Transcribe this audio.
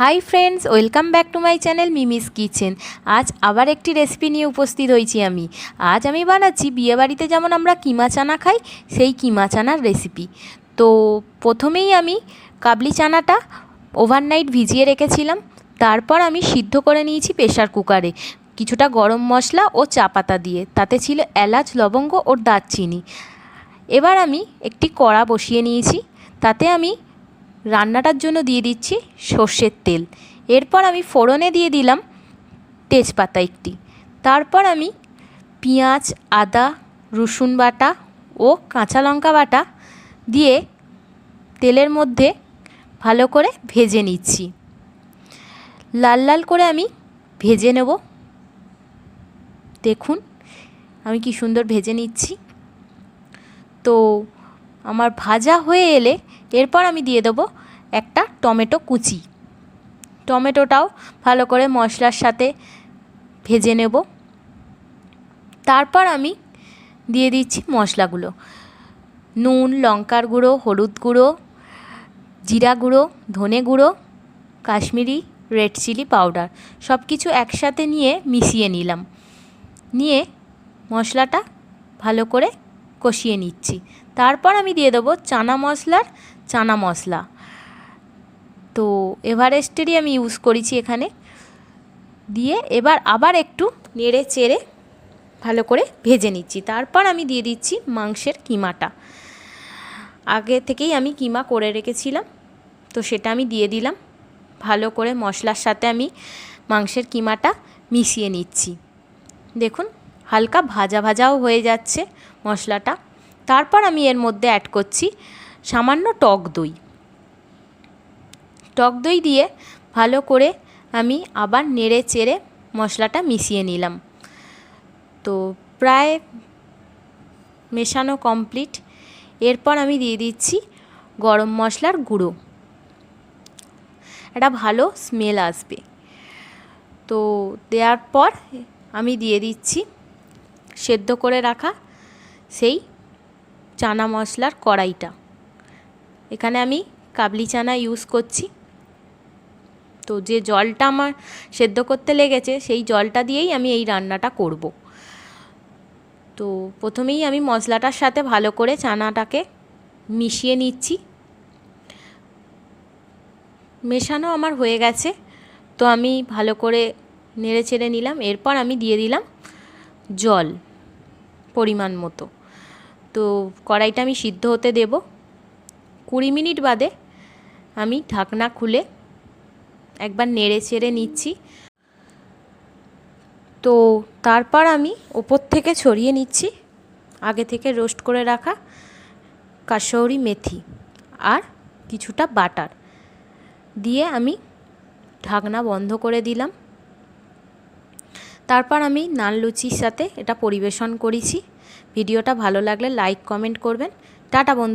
Hi friends welcome back to my channel Mimi's kitchen আজ আবার একটি রেসিপি নিয়ে উপস্থিত হয়েছি আমি। আজ আমি বানাচ্ছি বিয়েবাড়িতে যেমন আমরা কিমা চানা খাই, সেই কিমা চানার রেসিপি তো প্রথমেই আমি কাবলি চানাটা ওভারনাইট ভিজিয়ে রেখেছিলাম। তারপর আমি সিদ্ধ করে নিয়েছি প্রেশার কুকারে কিছুটা গরম মশলা ও চা পাতা দিয়ে। তাতে ছিল এলাচ, লবঙ্গ ও দারচিনি। এবার আমি একটি কড়া বসিয়ে নিয়েছি। তাতে আমি রান্নাটার জন্য দিয়ে দিচ্ছি সর্ষের তেল। এরপর আমি ফোড়নে দিয়ে দিলাম তেজপাতা একটি। তারপর আমি পেঁয়াজ, আদা, রসুন বাটা ও কাঁচা লঙ্কা বাটা দিয়ে তেলের মধ্যে ভালো করে ভেজে নিচ্ছি। লাল লাল করে আমি ভেজে নেব। দেখুন, আমি কি সুন্দর ভেজে নিচ্ছি। তো আমার ভাজা হয়ে এলে এরপর আমি দিয়ে দেবো একটা টমেটো কুচি। টমেটোটাও ভালো করে মশলার সাথে ভেজে নেব। তারপর আমি দিয়ে দিচ্ছি মশলাগুলো। নুন, লঙ্কার গুঁড়ো, হলুদ গুঁড়ো, জিরা গুঁড়ো, ধনে গুঁড়ো, কাশ্মীরি রেড চিলি পাউডার সব কিছু একসাথে নিয়ে মিশিয়ে নিলাম। নিয়ে মশলাটা ভালো করে কষিয়ে নিচ্ছি। তারপর আমি দিয়ে দেবো চানা মশলার চানা মশলা। তো এভারেস্টেরই আমি ইউজ করেছি এখানে। দিয়ে এবার আবার একটু নেড়ে চেড়ে ভালো করে ভেজে নিচ্ছি। তারপর আমি দিয়ে দিচ্ছি মাংসের কিমাটা। আগে থেকেই আমি কিমা করে রেখেছিলাম। তো সেটা আমি দিয়ে দিলাম। ভালো করে মশলার সাথে আমি মাংসের কিমাটা মিশিয়ে নিচ্ছি। দেখুন, হালকা ভাজা ভাজাও হয়ে যাচ্ছে মশলাটা। তারপর আমি এর মধ্যে অ্যাড করছি সামান্য টক দই। টক দই দিয়ে ভালো করে আমি আবার নেড়ে চেড়ে মশলাটা মিশিয়ে নিলাম। তো প্রায় মেশানো কমপ্লিট এরপর আমি দিয়ে দিচ্ছি গরম মশলার গুঁড়ো। একটা ভালো স্মেল আসবে। তো দেওয়ার পর আমি দিয়ে দিচ্ছি সেদ্ধ করে রাখা সেই চানা মশলার কড়াইটা। এখানে আমি কাবলি চানা ইউজ করছি। তো যে জলটা আমার সেদ্ধ করতে লেগেছে, সেই জলটা দিয়েই আমি এই রান্নাটা করব। তো প্রথমেই আমি মশলাটার সাথে ভালো করে চানাটাকে মিশিয়ে নিচ্ছি। মেশানো আমার হয়ে গেছে, তো আমি ভালো করে নেড়ে চেড়ে নিলাম। এরপর আমি দিয়ে দিলাম জল পরিমাণ মতো। তো কড়াইটা আমি সিদ্ধ হতে দেব। কুড়ি মিনিট বাদে আমি ঢাকনা খুলে একবার নেড়ে চেড়ে নিচ্ছি। তো তারপর আমি ওপর থেকে ছড়িয়ে নিচ্ছি, আগে থেকে রোস্ট করে রাখা কাশৌরি মেথি আর কিছুটা বাটার দিয়ে আমি ঢাকনা বন্ধ করে দিলাম। তারপর আমি নান লুচির সাথে এটা পরিবেশন করেছি। ভিডিওটা ভালো লাগলে লাইক, কমেন্ট করবেন। টাটা বন্ধু।